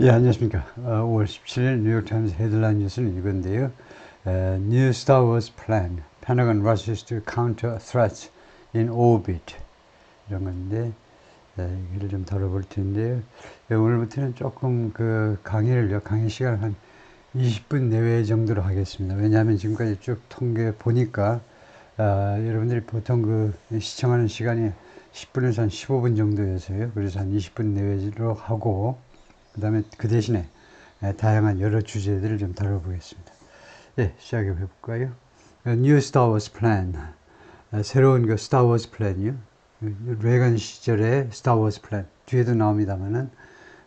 예, 안녕하십니까. 어, 5월 17일 뉴욕타임스 헤드라인 뉴스는 이건데요. 에, New Star Wars Plan, Pentagon rushes to counter threats in orbit. 이런 건데, 에, 이걸 좀 다뤄볼 텐데요. 예, 오늘부터는 조금 그 강의를요, 강의 시간을 한 20분 내외 정도로 하겠습니다. 왜냐하면 지금까지 쭉 통계 보니까, 아, 여러분들이 보통 그 시청하는 시간이 10분에서 한 15분 정도여서요. 그래서 한 20분 내외로 하고, 그 다음에 그 대신에 에, 다양한 여러 주제들을 좀 다뤄보겠습니다. 예, 시작해 볼까요? 뉴 스타워즈 플랜. 에, 새로운 그 스타워즈 플랜이요. 그 레건 시절의 스타워즈 플랜. 뒤에도 나옵니다만은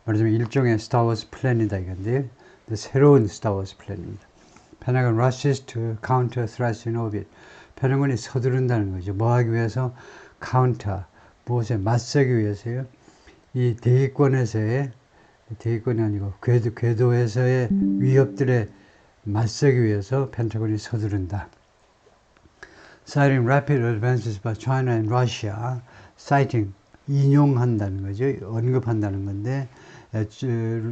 말하자면 일종의 스타워즈 플랜이다 이건데요. 근데 새로운 스타워즈 플랜입니다. 페나곤 rushes to counter threats in orbit. 페나곤이 서두른다는 거죠. 뭐 하기 위해서? counter. 무엇에 맞서기 위해서요. 이 대기권에서의 대기권이 아니고 궤도, 궤도에서의 위협들에 맞서기 위해서 펜타곤이 서두른다. Citing rapid advances by China and Russia, citing 인용한다는 거죠. 언급한다는 건데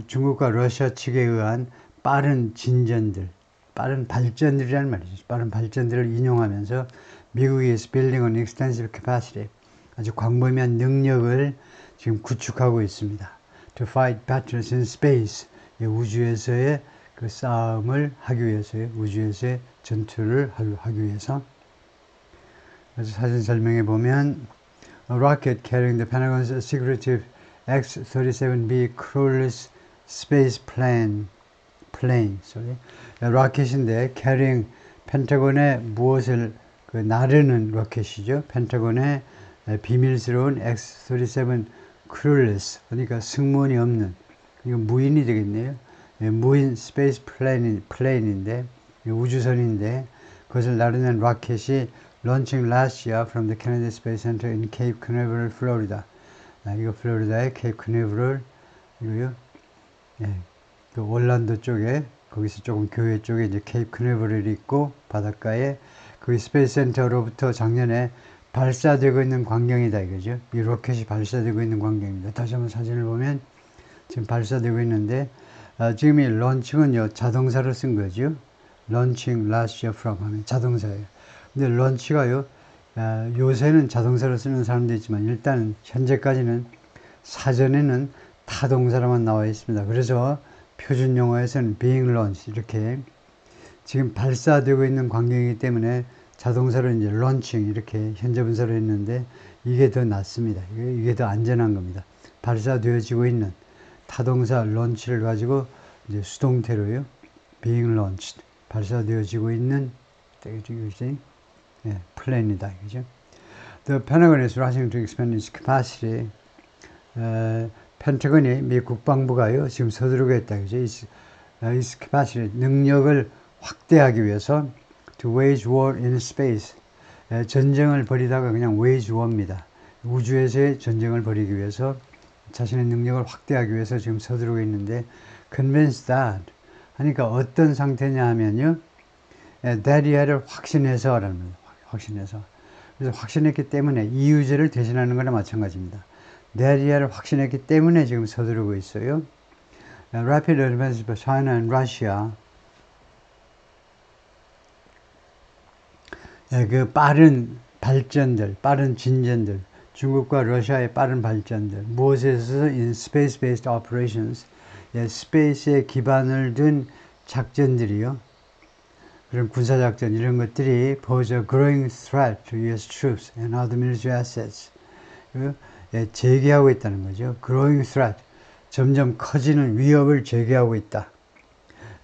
중국과 러시아 측에 의한 빠른 진전들, 빠른 발전들이라는 말이죠. 빠른 발전들을 인용하면서 미국이 is building an extensive capacity, 아주 광범위한 능력을 지금 구축하고 있습니다. To fight battles in space, 이 우주에서의 그 싸움을 하기 위해서요. 우주에서의 전투를 하- 하기 위해서. 그래서 사진 설명해 보면 A rocket carrying the Pentagon's secretive X-37B crewless space plane, plane, sorry, 로켓인데 carrying 펜타곤의 무엇을 그 나르는 로켓이죠. 펜타곤의 에, 비밀스러운 X-37 crewless, 그러니까 승무원이 없는 이거 무인이 되겠네요. 예, 무인 스페이스 플레인, 플레인인데 우주선인데 그것을 나르는 로켓이 launching last year from the Kennedy Space Center in Cape Canaveral, Florida. 아, 이거 플로리다의 케이프 크네브럴 이거요. 예, 그 올란도 쪽에 거기서 조금 교회 쪽에 이제 케이프 크네브럴이 있고 바닷가에 그 스페이스 센터로부터 작년에 발사되고 있는 광경이다 이거죠. 이 로켓이 발사되고 있는 광경입니다. 다시 한번 사진을 보면 지금 발사되고 있는데 아, 지금 이 런칭은요 자동사로 쓴 거죠. 런칭 last year 하면 자동사예요. 근데 런치가요 아, 요새는 자동사로 쓰는 사람도 있지만 일단 현재까지는 사전에는 타동사로만 나와 있습니다. 그래서 표준 용어에서는 being launched 이렇게 지금 발사되고 있는 광경이기 때문에 자동사로 이제 launching 이렇게 현재 분사로 했는데 이게 더 낫습니다. 이게, 더 안전한 겁니다. 발사되어지고 있는 타동사 launch를 가지고 이제 수동태로요. being launched 발사되어지고 있는 이것이 예, 플랜이다 이거죠. The Pentagon is rushing to expand its capacity. 에, 펜타곤이 미 국방부가요 지금 서두르고 있다 그죠? its, 어, its capacity 능력을 확대하기 위해서 to wage war in space 에, 전쟁을 벌이다가 그냥 wage war입니다. 우주에서의 전쟁을 벌이기 위해서 자신의 능력을 확대하기 위해서 지금 서두르고 있는데 convinced that 하니까 어떤 상태냐 하면요 에, that이야를 확신해서 라는 거예요. 확신해서 그래서 확신했기 때문에 이유제를 대신하는 거나 마찬가지입니다. 네리아를 확신했기 때문에 지금 서두르고 있어요. Rapid advances by China and Russia. 그 빠른 발전들, 빠른 진전들, 중국과 러시아의 빠른 발전들, 무엇에 있어서 in space-based operations, 예, 스페이스에 기반을 둔 작전들이요. 그런 군사작전 이런 것들이 pose a growing threat to U.S. troops and other military assets. 그, 예, 제기하고 있다는 거죠. growing threat. 점점 커지는 위협을 제기하고 있다.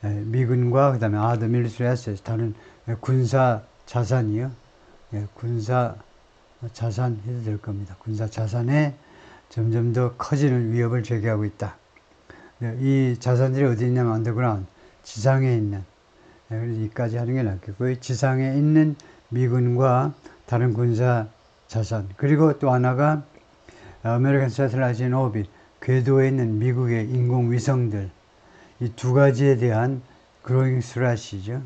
예, 미군과 그 다음에 other military assets. 다른 예, 군사 자산이요. 예, 군사 자산 해도 될 겁니다. 군사 자산에 점점 더 커지는 위협을 제기하고 있다. 예, 이 자산들이 어디 있냐면 언더그라운드 지상에 있는 예, 그래서 이까지 하는 게 낫겠고요. 지상에 있는 미군과 다른 군사 자산 그리고 또 하나가 아메리칸 세틀라이트 인 오빗 궤도에 있는 미국의 인공위성들 이 두 가지에 대한 그로잉 스라시죠.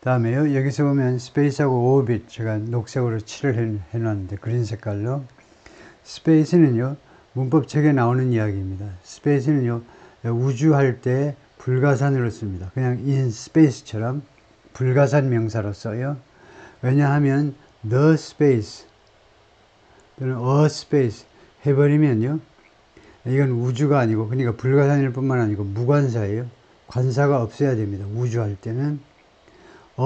다음에요. 여기서 보면 스페이스하고 오빗 제가 녹색으로 칠을 해, 놨는데 그린 색깔로 스페이스는요 문법책에 나오는 이야기입니다. 스페이스는요 우주할 때 불가산으로 씁니다. 그냥 in space처럼 불가산 명사로 써요. 왜냐하면 the space 또는 a space 해버리면요. 이건 우주가 아니고 그러니까 불가산일 뿐만 아니고 무관사예요. 관사가 없어야 됩니다. 우주할 때는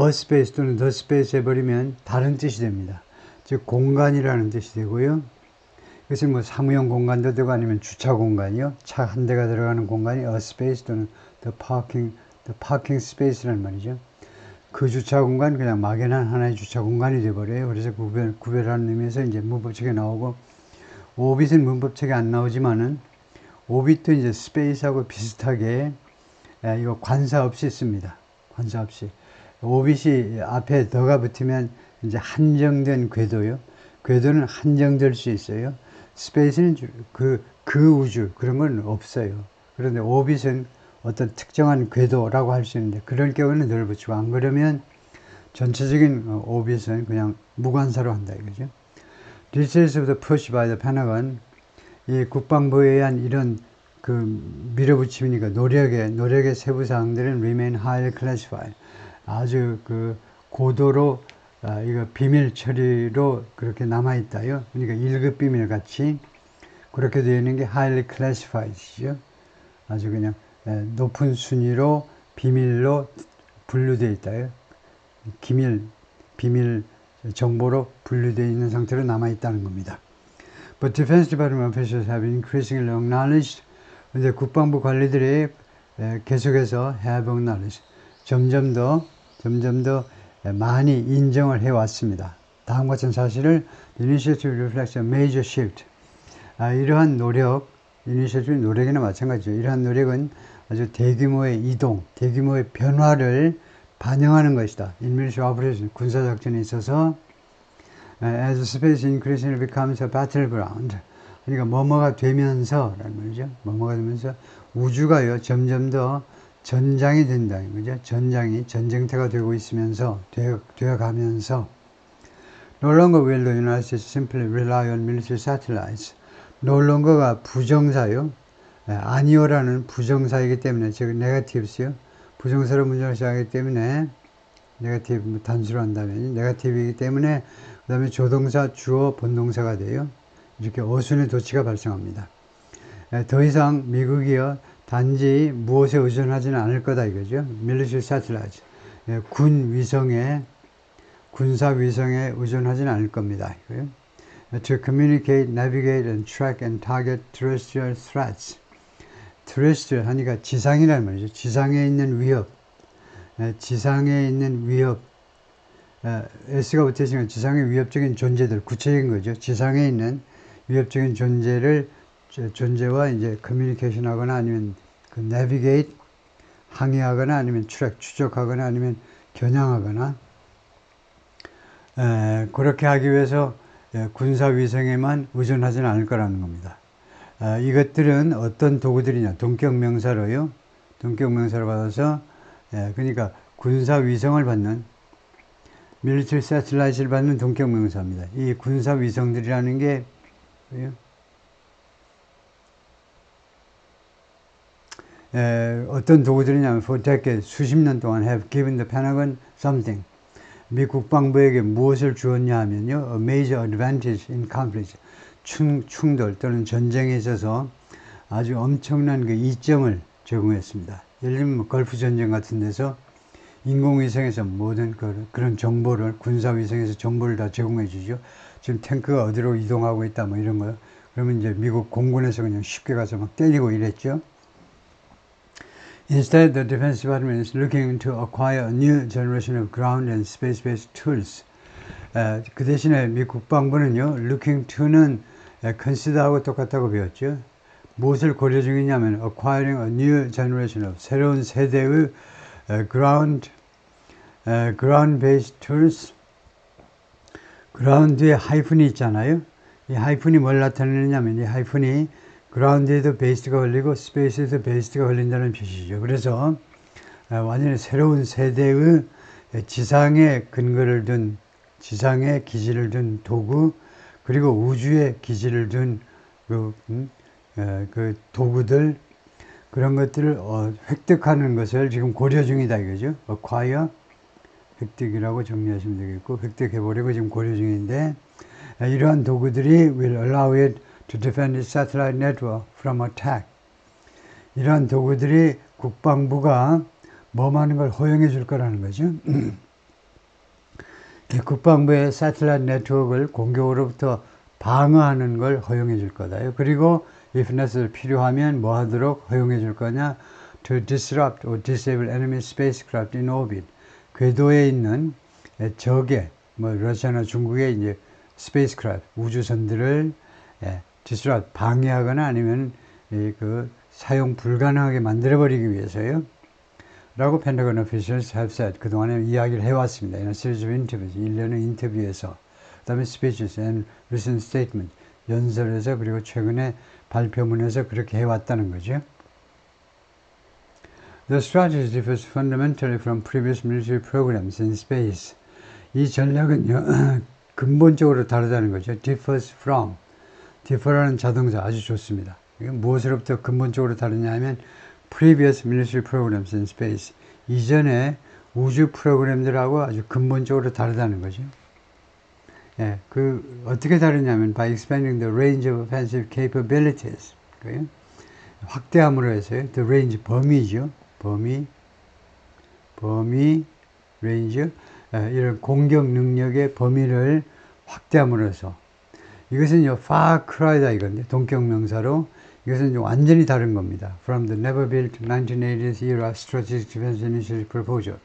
space 또는 the space 해버리면 다른 뜻이 됩니다. 즉 공간이라는 뜻이 되고요. 그것은 뭐 사무용 공간도 되고 아니면 주차 공간이요. 차 한 대가 들어가는 공간이 space 또는 the parking, the parking space라는 말이죠. 그 주차 공간 그냥 막연한 하나의 주차 공간이 돼버려요. 그래서 구별, 구별하는 의미에서 이제 문법책에 나오고 오빗은 문법책에 안 나오지만은 오빗도 이제 스페이스하고 비슷하게 에, 이거 관사 없이 씁니다. 관사 없이. 오빗이 앞에 더가 붙으면 이제 한정된 궤도요. 궤도는 한정될 수 있어요. 스페이스는 그, 그 우주, 그런 건 없어요. 그런데 오빗은 어떤 특정한 궤도라고 할 수 있는데, 그럴 경우는 늘 붙이고, 안 그러면 전체적인 어, 오빗은 그냥 무관사로 한다 이거죠. By the Pentagon, 이 국방부에 의한 이런 그 밀어붙임이니까 노력의, 노력의 세부 사항들은 remain highly classified. 아주 그 고도로 아, 이거 비밀 처리로 그렇게 남아 있다요. 그러니까 1급 비밀 같이 그렇게 되어 있는 게 highly classified죠. 아주 그냥 에, 높은 순위로 비밀로 분류되어 있다요. 기밀, 비밀 정보로 분류되어 있는 상태로 남아 있다는 겁니다. But Defense Department officials have increasingly acknowledged. 근데 국방부 관리들이 에, 계속해서 have acknowledged. 점점 더, 점점 더 많이 인정을 해왔습니다. 다음 같은 사실을 Initiative reflects a major shift. 아, 이러한 노력, 이니셔티브 노력이나 마찬가지죠. 이러한 노력은 아주 대규모의 이동, 대규모의 변화를 반영하는 것이다. Military operation, 군사작전에 있어서 as space increasingly becomes a battleground. 그러니까 뭐뭐가 되면서 라는 말이죠. 뭐뭐가 되면서 우주가요 점점 더 전장이 된다는 거죠. 전장이 전쟁터가 되고 있으면서 되어, 되어 가면서 No longer will the United States simply rely on military satellites. No longer가 부정사요. 예, 아니오라는 부정사이기 때문에 즉 negative스요. 부정사로 문장을 시작하기 때문에 네가티브 단수로 한다면 네가티브이기 때문에 그 다음에 조동사 주어 본동사가 돼요. 이렇게 어순의 도치가 발생합니다. 예, 더 이상 미국이요 단지 무엇에 의존하지는 않을 거다 이거죠. 밀리시 사틀라즈 예, 군 위성에 군사 위성에 의존하지는 않을 겁니다. 이거요. To communicate, navigate, and track and target terrestrial threats. terrestrial 하니까 지상이라는 말이죠. 지상에 있는 위협. 예, 지상에 있는 위협. 예, S가 붙으시면 지상의 위협적인 존재들, 구체적인 거죠. 지상에 있는 위협적인 존재를 존재와 이제 커뮤니케이션 하거나 아니면 그 내비게이트 항의하거나 아니면 추락 추적하거나 아니면 겨냥하거나 에, 그렇게 하기 위해서 에, 군사 위성에만 의존하지는 않을 거라는 겁니다. 에, 이것들은 어떤 도구들이냐 동격 명사로요. 동격 명사를 받아서 에, 그러니까 군사 위성을 받는 밀리터리 세틀라이트를 받는 동격 명사입니다. 이 군사 위성들이라는 게 에, 어떤 도구들이냐면 for decades, 수십 년 동안 have given the Pentagon something. 미 국방부에게 무엇을 주었냐 하면요. a major advantage in conflict. 충, 충돌 또는 전쟁에 있어서 아주 엄청난 그 이점을 제공했습니다. 예를 들면 뭐 걸프 전쟁 같은 데서 인공위성에서 모든 그, 그런 정보를 군사위성에서 정보를 다 제공해 주죠. 지금 탱크가 어디로 이동하고 있다 뭐 이런 거. 그러면 이제 미국 공군에서 그냥 쉽게 가서 막 때리고 이랬죠. Instead, the Defense Department is looking to acquire a new generation of ground and space-based tools. 에, 그 대신에 미 국방부는요, looking to는 에, consider하고 똑같다고 배웠죠. 무엇을 고려 중이냐면 acquiring a new generation of 새로운 세대의 에, ground, 에, ground-based tools. 그라운드에 하이픈이 있잖아요. 이 하이픈이 뭘 나타내느냐면 이 하이픈이 그라운드에도 베이스가 걸리고 스페이스에도 베이스가 걸린다는 표시죠. 그래서 아, 완전히 새로운 세대의 지상에 근거를 둔 지상에 기지를 둔 도구 그리고 우주에 기지를 둔 그, 음, 그 도구들 그런 것들을 어, 획득하는 것을 지금 고려 중이다 이거죠. acquire 획득이라고 정리하시면 되겠고 획득해보려고 지금 고려 중인데 아, 이러한 도구들이 will allow it to defend its satellite network from attack. 이러한 도구들이 국방부가 뭐하는 걸 허용해 줄 거라는 거죠. 이 국방부의 사텔라이트 네트워크를 공격으로부터 방어하는 걸 허용해 줄 거다요. 그리고 if necessary 필요하면 뭐 하도록 허용해 줄 거냐? to disrupt or disable enemy spacecraft in orbit. 궤도에 있는 적의 뭐 러시아나 중국의 이제 spacecraft 우주선들을 예, disrupt 방해하거나 아니면 이그 사용 불가능하게 만들어 버리기 위해서요. 라고 펜타곤 officials have 그동안에 이야기를 해왔습니다. 이런 of interviews, 일련의 인터뷰에서 그 다음에 speeches and recent 연설에서 그리고 최근에 발표문에서 그렇게 해왔다는 거죠. The strategy differs fundamentally from previous military programs in space. 이 전략은요, 근본적으로 다르다는 거죠. differs from. Differ라는 자동사 아주 좋습니다. 무엇으로부터 근본적으로 다르냐 하면 previous military programs in space. 이전에 우주 프로그램들하고 아주 근본적으로 다르다는 거죠. 예, 그 어떻게 다르냐면 by expanding the range of offensive capabilities. 그래요? 확대함으로 해서요. the range 범위죠. 범위 범위 range 예, 이런 공격 능력의 범위를 확대함으로 해서 이것은 요 far cry다 이건데 동격 명사로 이것은 완전히 다른 겁니다. From the never built 1980s era strategic defense initiative proposal.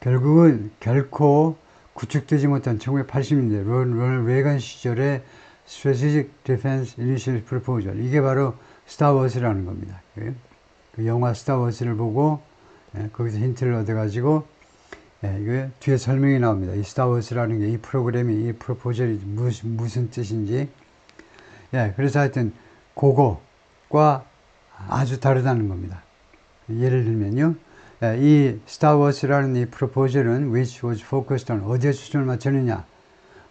결국은 결코 구축되지 못한 1980년대 로널드 레이건 시절의 strategic defense initiative proposal. 이게 바로 스타워즈라는 겁니다. 그 영화 스타워즈를 보고 예, 거기서 힌트를 얻어가지고 예, 이거 뒤에 설명이 나옵니다. 이 스타워즈라는 게 이 프로그램이 이 프로포절이 무슨, 무슨 뜻인지 예, 그래서 하여튼 그거과 아주 다르다는 겁니다. 예를 들면요. 예, 이 스타워즈라는 이 프로포절은 which was focused on 어디에 초점을 맞추느냐.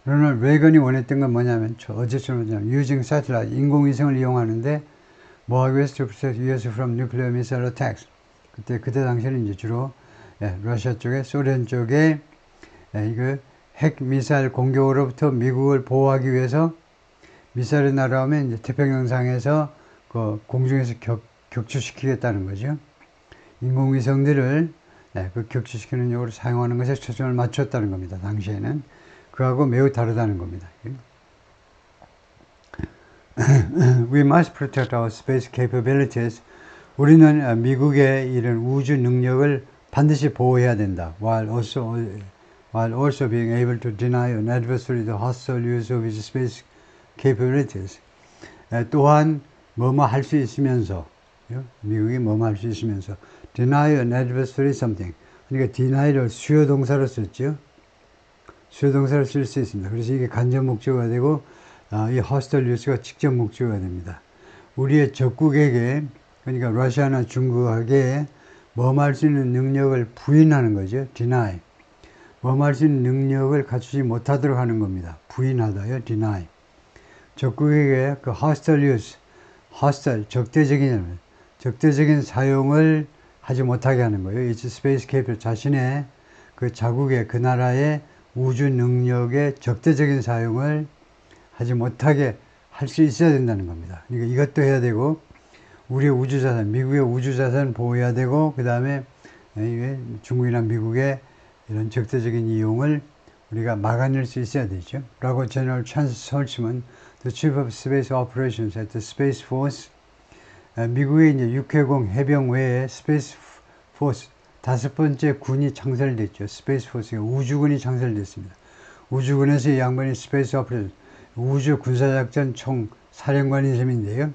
로널드 레이건이 원했던 건 뭐냐면 어디에 초점을 맞추냐. using satellite 인공위성을 이용하는데 뭐 하기 위해서 US from nuclear missile attacks. 그때 그때 당시에는 이제 주로 예, 러시아 쪽에 소련 쪽에 예, 이거 핵 미사일 공격으로부터 미국을 보호하기 위해서 미사일이 날아오면 이제 태평양상에서 그 공중에서 격, 격추시키겠다는 거죠. 인공위성들을 네, 그 격추시키는 용으로 사용하는 것에 초점을 맞췄다는 겁니다. 당시에는 그하고 매우 다르다는 겁니다. We must protect our space capabilities. 우리는 미국의 이런 우주 능력을 반드시 보호해야 된다. While also, while also being able to deny an adversary the hostile use of his space capabilities. 또한 뭐뭐 할 수 있으면서 미국이 뭐뭐 할 수 있으면서 deny an adversary something. 그러니까 deni를 수요 동사로 썼죠. 수요 동사로 쓸수 있습니다. 그래서 이게 간접 목적어가 되고 아, 이 hostile use가 직접 목적어가 됩니다. 우리의 적국에게 그러니까 러시아나 중국에게 뭐할 수 있는 능력을 부인하는 거죠. deny. 뭐할 수 있는 능력을 갖추지 못하도록 하는 겁니다. 부인하다요. deny. 적국에게 그 hostile use, hostile, 적대적인, 적대적인 사용을 하지 못하게 하는 거예요. 이 스페이스 케이프 자신의 그 자국의 그 나라의 우주 능력의 적대적인 사용을 하지 못하게 할 수 있어야 된다는 겁니다. 그러니까 이것도 해야 되고 우리의 우주자산, 미국의 우주자산 보호해야 되고 그 다음에 중국이나 미국의 이런 적대적인 이용을 우리가 막아낼 수 있어야 되죠. 라고 제너럴 찬스 설치면 The Chief of Space Operations at the Space Force 미국의 이제 육해공 해병 외에 스페이스 포스 다섯 번째 군이 창설됐죠. 스페이스 포스가 우주군이 창설됐습니다. 우주군에서 이 양반이 스페이스 오퍼레이션 우주 군사작전 총 사령관인 셈인데요.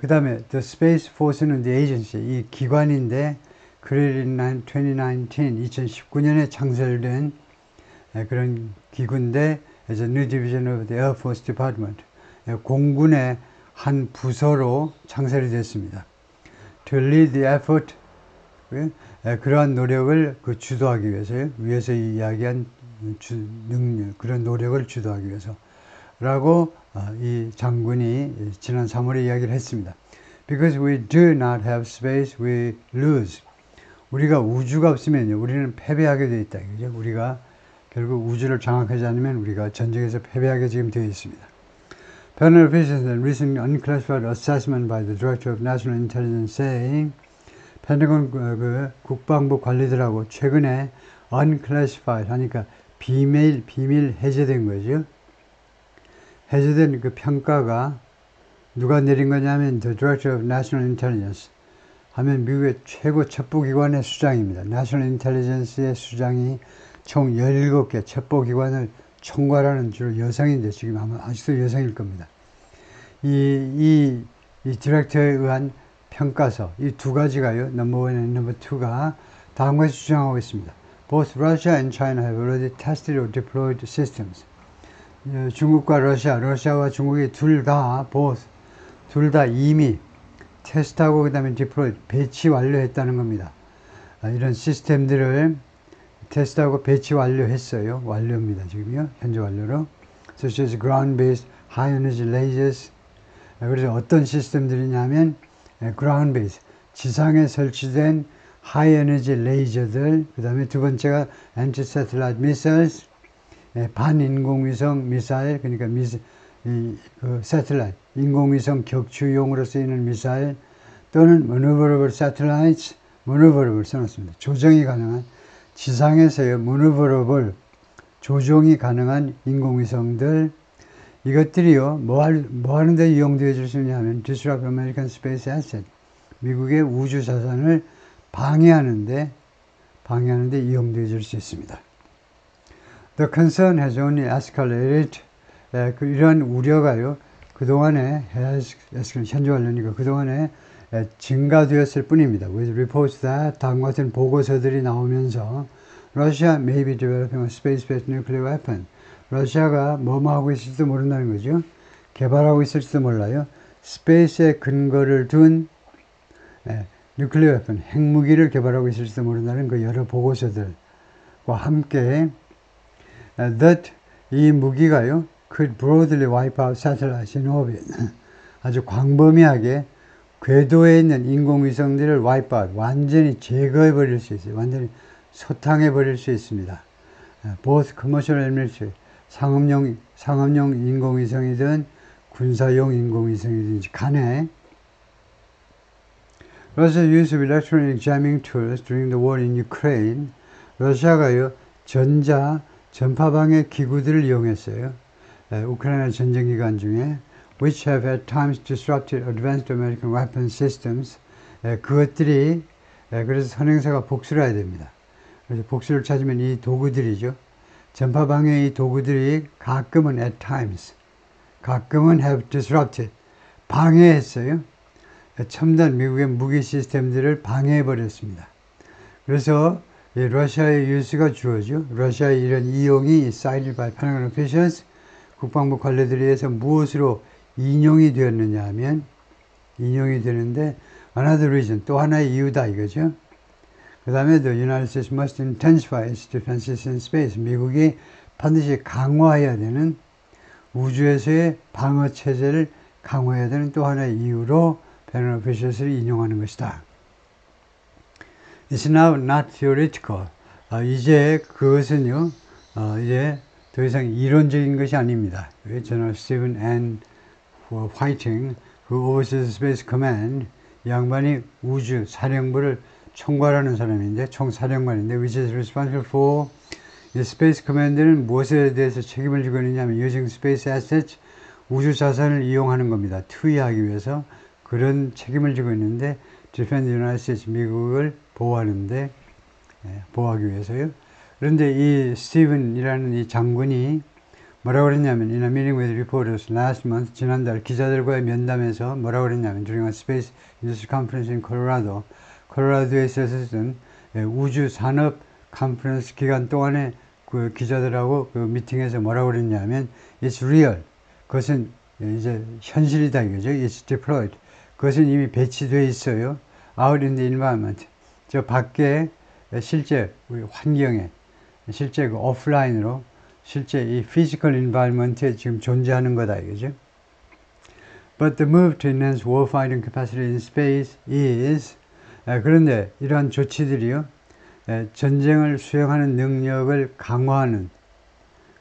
그 다음에 The Space Force는 agency, 이 기관인데 in 2019, 2019년에 창설된 에, 그런 기구인데 a new division of the Air Force Department, 에, 공군의 한 부서로 창설이 됐습니다. To lead the effort, 에, 그러한 노력을 그 주도하기 위해서요. 위에서 이야기한 주, 능력, 그런 노력을 주도하기 위해서. 라고 이 장군이 지난 3월에 이야기를 했습니다. Because we do not have space, we lose. 우리가 우주가 없으면요, 우리는 패배하게 되어 있다. 그죠? 우리가 결국 우주를 장악하지 않으면 우리가 전쟁에서 패배하게 지금 되어 있습니다. Panel officials and recent unclassified assessment by the Director of National Intelligence saying 펜타곤 그, 그 국방부 관리들하고 최근에 unclassified 하니까 비밀 비밀 해제된 거죠. 해제된 그 평가가 누가 내린 거냐면 the Director of National Intelligence 하면 미국의 최고 첩보기관의 수장입니다. National Intelligence의 수장이 총 17개 첩보기관을 총괄하는 주로 여성인데 지금 아마 아직도 여성일 겁니다. 이, 이, 이 디렉터에 의한 평가서 이 두 가지가요. 넘버 원과 넘버 투가 다음과 같이 주장하고 있습니다. Both Russia and China have already tested or deployed systems. 어, 중국과 러시아, 러시아와 중국이 둘다 both 둘다 이미 테스트하고 그다음에 deploy 배치 완료했다는 겁니다. 아, 이런 시스템들을 테스트하고 배치 완료했어요. 완료입니다. 지금요. 현재 완료로. such as ground-based high energy lasers. 아, 그래서 어떤 시스템들이냐면 ground base 지상에 설치된 high energy 레이저들 그 다음에 두 번째가 anti satellite missiles 예, 반인공위성 미사일 그러니까 미스, 이, 그 satellite 인공위성 격추용으로 쓰이는 미사일 또는 maneuverable satellites maneuverable 써놨습니다. 조정이 가능한 지상에서의 maneuverable 조종이 가능한 인공위성들 이것들이요 뭐, 할, 뭐 하는데 이용되어 줄 수 있냐 하면 disrupt American space asset 미국의 우주 자산을 방해하는데 방해하는데 이용되어 줄 수 있습니다. The concern has only escalated. 에, 그 이러한 우려가요. 그동안에 현재 완료니까 그동안에 에, 증가되었을 뿐입니다. With reports that 다음과 같은 보고서들이 나오면서 Russia may be developing a space-based nuclear weapon. 러시아가 뭐뭐 하고 있을지도 모른다는 거죠. 개발하고 있을지도 몰라요. 스페이스에 근거를 둔 에, 뉴클리어 웨폰, 핵무기를 개발하고 있을지도 모른다는 그 여러 보고서들과 함께 that 이 무기가요 could broadly wipe out satellites in orbit 아주 광범위하게 궤도에 있는 인공위성들을 wipe out 완전히 제거해 버릴 수 있어요. 완전히 소탕해 버릴 수 있습니다. Uh, both commercial and military 상업용 상업용 인공위성이든 군사용 인공위성이든지 간에 Russia use of electronic jamming tools during the war in Ukraine. 러시아가요 전자 전파방해 기구들을 이용했어요. 에, 우크라이나 전쟁 기간 중에 which have at times disrupted advanced American weapon systems. 에, 그것들이 에, 그래서 선행사가 복수를 해야 됩니다. 그래서 복수를 찾으면 이 도구들이죠. 전파 방해 이 도구들이 가끔은 at times, 가끔은 have disrupted, 방해했어요. 첨단 미국의 무기 시스템들을 방해해 버렸습니다. 그래서 러시아의 유수가 주어져 러시아의 이런 이용이 cited by Pentagon officials 국방부 관리들에 의해서 무엇으로 인용이 되었느냐 하면 인용이 되는데 another reason 또 하나의 이유다 이거죠. 그 다음에 the United States must intensify its defenses in space 미국이 반드시 강화해야 되는 우주에서의 방어 체제를 강화해야 되는 또 하나의 이유로 오피셜스를 인용하는 것이다. It's now not theoretical. 아, 이제 그것은요, 어, 이제 더 이상 이론적인 것이 아닙니다. 제너럴 스티븐 앤 화이팅, 그 Overseas Space Command, 양반이 우주 사령부를 총괄하는 사람인데, 총사령관인데, which is responsible for 이 스페이스 커맨드는 무엇에 대해서 책임을 지고 있느냐면 using space assets 우주 자산을 이용하는 겁니다. 투여하기 위해서 그런 책임을 지고 있는데 United States 미국을 보호하는데 예, 보호하기 위해서요. 그런데 이 스티븐이라는 이 장군이 뭐라고 그랬냐면 a meeting with reporters last month 지난달 기자들과의 면담에서 뭐라고 그랬냐면 space industry conference in Colorado 콜로라도에 있었던 예, 우주 산업 컨퍼런스 기간 동안에 그 기자들하고 그 미팅에서 뭐라고 그랬냐면 it's real 그것은 이제 현실이다 이거죠 it's deployed 그것은 이미 배치되어 있어요. the environment. 저 밖에 실제 우리 환경에 실제 그 오프라인으로 실제 이 physical environment에 지금 존재하는 거다 이거죠. But the move to enhance warfighting capacity in space is 에, 그런데 이러한 조치들이요 에, 전쟁을 수행하는 능력을 강화하는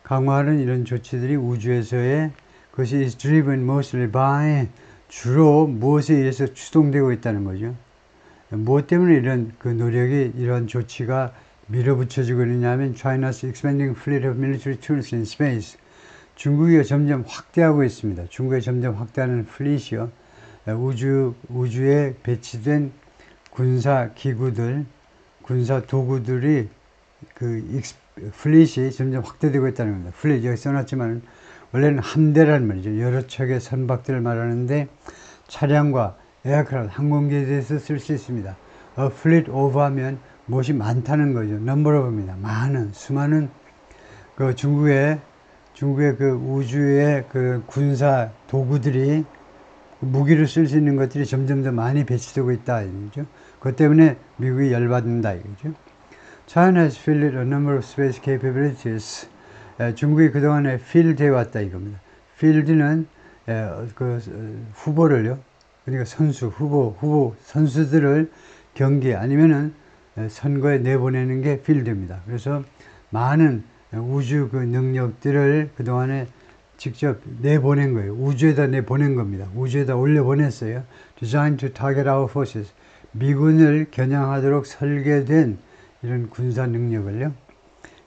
강화하는 이런 조치들이 우주에서의 그것이 is driven mostly by 주로 무엇에 의해서 추동되고 있다는 거죠. 무엇 때문에 이런 그 노력이 이런 조치가 밀어붙여지고 있느냐면 China's expanding fleet of military tools in space. 중국이 점점 확대하고 있습니다. 중국이 점점 확대하는 플릿이요. 우주 우주에 배치된 군사 기구들, 군사 도구들이 그 플릿이 점점 확대되고 있다는 겁니다. 플릿 여기 써놨지만 원래는 함대란 말이죠. 여러 척의 선박들을 말하는데 차량과 에어크라프트, 항공기에 대해서 쓸 수 있습니다. A fleet of 하면 무엇이 많다는 거죠. of입니다. 많은, 수많은 그 중국의 중국의 그 우주의 그 군사 도구들이 무기를 쓸 수 있는 것들이 점점 더 많이 배치되고 있다 이거죠. 그것 때문에 미국이 열받는다 이거죠. China has fielded a number of space capabilities. 에, 중국이 그동안에 필드해 왔다 이겁니다. 필드는 에, 그 어, 후보를요. 그러니까 선수, 후보, 후보 선수들을 경기 아니면은 에, 선거에 내보내는 게 필드입니다. 그래서 많은 우주 그 능력들을 그동안에 직접 내보낸 거예요. 우주에다 내보낸 겁니다. 우주에다 올려보냈어요. Designed to target our forces. 미군을 겨냥하도록 설계된 이런 군사 능력을요.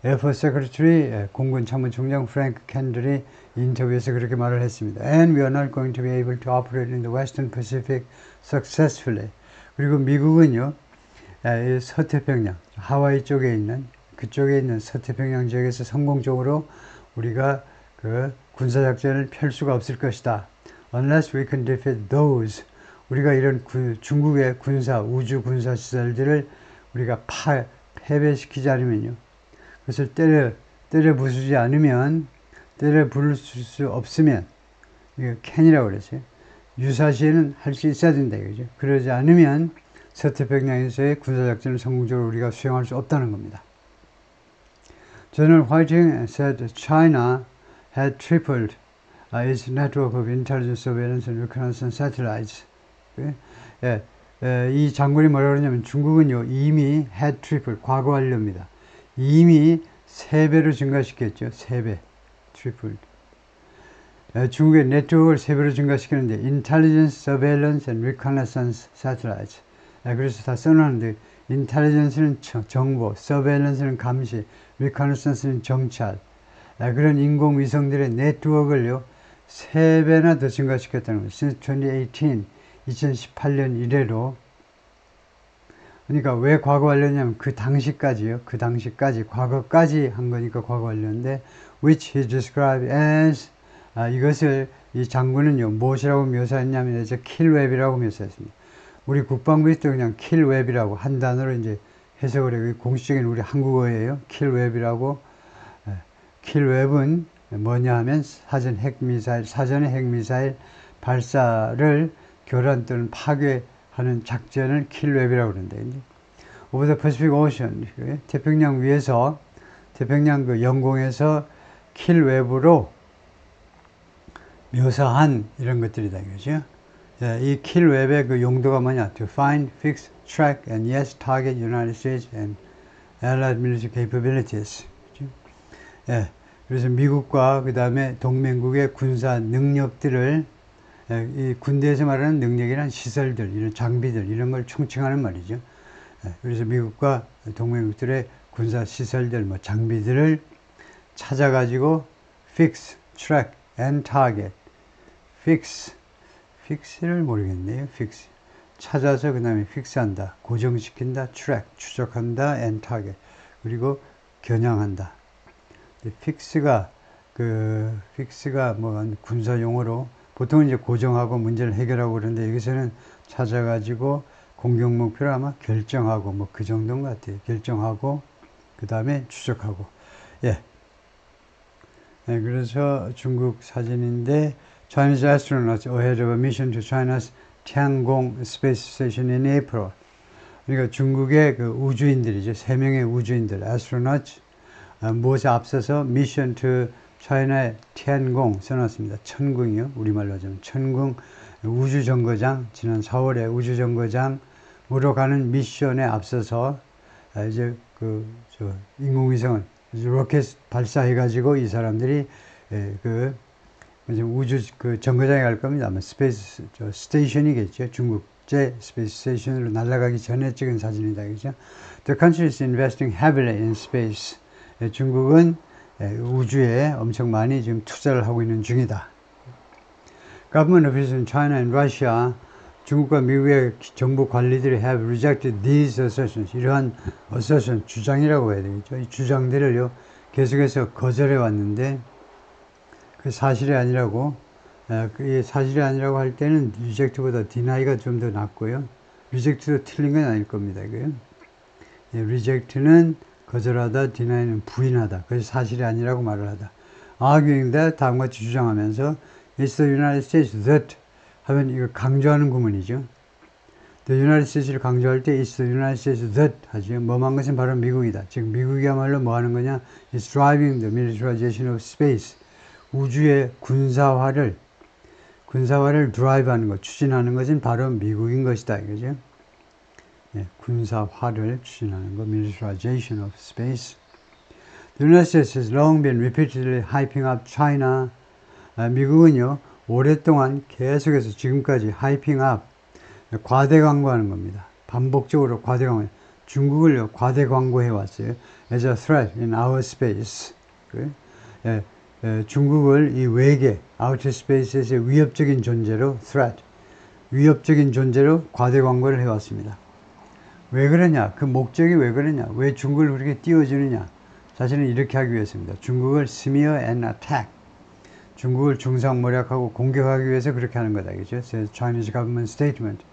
에어포스 세크리터리 공군 참모총장 프랭크 캔들이 인터뷰에서 그렇게 말을 했습니다. And we are not going to be able to operate in the Western Pacific successfully. 그리고 미국은요. 에, 이 서태평양, 하와이 쪽에 있는 그쪽에 있는 서태평양 지역에서 성공적으로 우리가 그 군사작전을 펼 수가 없을 것이다. Unless we can defeat those. 우리가 이런 구, 중국의 군사, 우주 군사 시설들을 우리가 파, 패배시키지 않으면요. 그것을 때려, 때려 부수지 않으면, 때려 부를 수 없으면, 이거 캔이라고 그랬어요. 유사시에는 할 수 있어야 된다 이거죠. 그러지 않으면 서태평양에서의 군사작전을 성공적으로 우리가 수행할 수 없다는 겁니다. General Whiting said China had tripled uh, its network of intelligence surveillance and reconnaissance satellites. 예, 예, 예, 이 장군이 뭐라 그러냐면 중국은요 이미 had triple 과거 완료입니다. 이미 세 배로 증가시켰죠. 세 배, tripled. 예, 중국의 네트워크를 세 배로 증가시키는데 intelligence, surveillance and reconnaissance satellites. 예, 그래서 다 써놨는데 intelligence는 정보, surveillance는 감시, reconnaissance는 정찰. 예, 그런 인공위성들의 네트워크를요 세 배나 더 증가시켰다는 거예요. Since 2018, 2018년 이래로 그러니까 왜 과거 완료냐면 그 당시까지요. 그 당시까지 과거까지 한 거니까 과거 완료인데 which he described as 아, 이것을 이 장군은요 무엇이라고 묘사했냐면 이제 킬웹이라고 묘사했습니다. 우리 국방부에서 그냥 킬웹이라고 한 단어로 이제 해석을 해요. 공식적인 우리 한국어예요. 킬웹이라고 예, 킬웹은 뭐냐 하면 사전 핵미사일 사전의 핵미사일 발사를 교란 또는 파괴 하는 작전을 킬웹이라고 그러는데 over the Pacific Ocean 태평양 위에서 태평양 그 영공에서 킬웹으로 묘사한 이런 것들이다 이거죠. 예, 이 킬웹의 그 용도가 뭐냐? To find, fix, track, and yes, target United States and Allied military capabilities. 그죠? 예, 그래서 미국과 그 다음에 동맹국의 군사 능력들을 예, 이 군대에서 말하는 능력이란 시설들, 이런 장비들, 이런 걸 총칭하는 말이죠. 예, 그래서 미국과 동맹국들의 군사 시설들, 뭐 장비들을 찾아가지고 fix, track, and target. fix, fix를 모르겠네요. fix. 찾아서 그 다음에 fix한다. 고정시킨다. track. 추적한다. and target. 그리고 겨냥한다. fix가, 그, fix가 뭐 군사 용어로 보통은 이제 고정하고 문제를 해결하고 그러는데 여기서는 찾아가지고 공격 목표를 아마 결정하고 뭐 그 정도인 것 같아요. 결정하고 그 다음에 추적하고. 예. 네, 그래서 중국 사진인데 Chinese astronauts ahead of a mission to China's Tiangong Space Station in April. 그러니까 중국의 그 우주인들이죠. 세 명의 우주인들, astronauts 아, 무엇에 앞서서 mission to China의 Tiangong 써놨습니다. 천궁이요. 우리말로 하자면 천궁 우주정거장, 지난 4월에 우주정거장으로 가는 미션에 앞서서 아, 이제 그, 저, 인공위성을 이제 로켓 발사해가지고 이 사람들이 예, 그, 우주 그 정거장에 갈 겁니다. 아마 스페이스, 저, 스테이션이겠죠. 중국제 스페이스 스테이션으로 날아가기 전에 찍은 사진이다. 그죠? The country is investing heavily in space. 예, 중국은 예, 우주에 엄청 많이 지금 투자를 하고 있는 중이다. Government officials in China and Russia, 중국과 미국의 정부 관리들이 have rejected these assertions. 이러한 assertion, 주장이라고 해야 되겠죠. 이 주장들을요, 계속해서 거절해 왔는데, 그 사실이 아니라고, 에, 그 사실이 아니라고 할 때는 reject보다 deni가 좀 더 낫고요. reject도 틀린 건 아닐 겁니다. 예, reject는 거절하다, deny는 부인하다. 그래서 사실이 아니라고 말을 하다. arguing that 다음과 같이 주장하면서 It's the United States that 하면 이거 강조하는 구문이죠. The United States를 강조할 때 It's the United States that 하죠. 뭐만 것은 바로 미국이다. 즉 미국이야말로 뭐 하는 거냐? It's driving the militarization of space. 우주의 군사화를 군사화를 드라이브하는 것, 추진하는 것은 바로 미국인 것이다. 이거죠. 예, 군사화를 추진하는 것, militarization of space. The United States has long been repeatedly hyping up China. 아, 미국은요, 오랫동안 계속해서 지금까지 하이핑 업, 과대 광고하는 겁니다. 반복적으로 과대 광고. 중국을요, 과대 광고해 왔어요. As a threat in our space. 그래? 예, 예, 중국을 이 외계, outer space에서의 위협적인 존재로, threat. 위협적인 존재로 과대 광고를 해왔습니다. 왜 그러냐? 그 목적이 왜 그러냐? 왜 중국을 그렇게 띄워주느냐? 사실은 이렇게 하기 위해서입니다. 중국을 smear and attack. 중국을 중상모략하고 공격하기 위해서 그렇게 하는 거다. 그죠? Chinese government statement.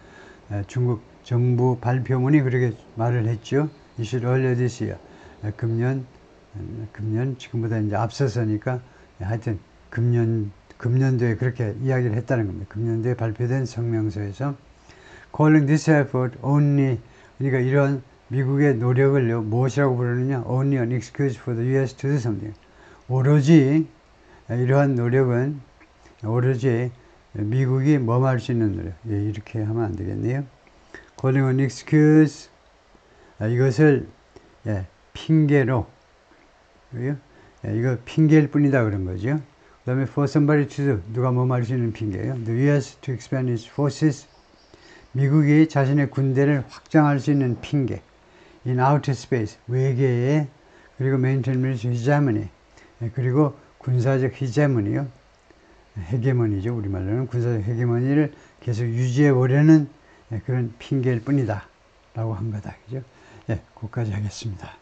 중국 정부 발표문이 그렇게 말을 했죠. 이실 earlier this year. 금년, 금년, 지금보다 이제 앞서서니까 하여튼 금년, 금년도에 그렇게 이야기를 했다는 겁니다. 금년도에 발표된 성명서에서 calling this effort only 그러니까 이런 미국의 노력을요 무엇이라고 부르느냐? Only an excuse for the U.S. to do something. 오로지 이러한 노력은 오로지 미국이 뭐할 수 있는 노력. 예, 이렇게 하면 안 되겠네요. Calling an excuse. 이것을 예, 핑계로. 예, 이거 핑계일 뿐이다 그런 거죠. 그 다음에 for somebody to do. 누가 뭐할 수 있는 핑계예요? The U.S. to expand its forces 미국이 자신의 군대를 확장할 수 있는 핑계 in outer space 외계에 그리고 maintain military hegemony 그리고 군사적 히제머니요. 헤게머니죠. 우리말로는 군사적 헤게머니를 계속 유지해 보려는 그런 핑계일 뿐이다 라고 한 거다. 그죠? 예, 거기까지 하겠습니다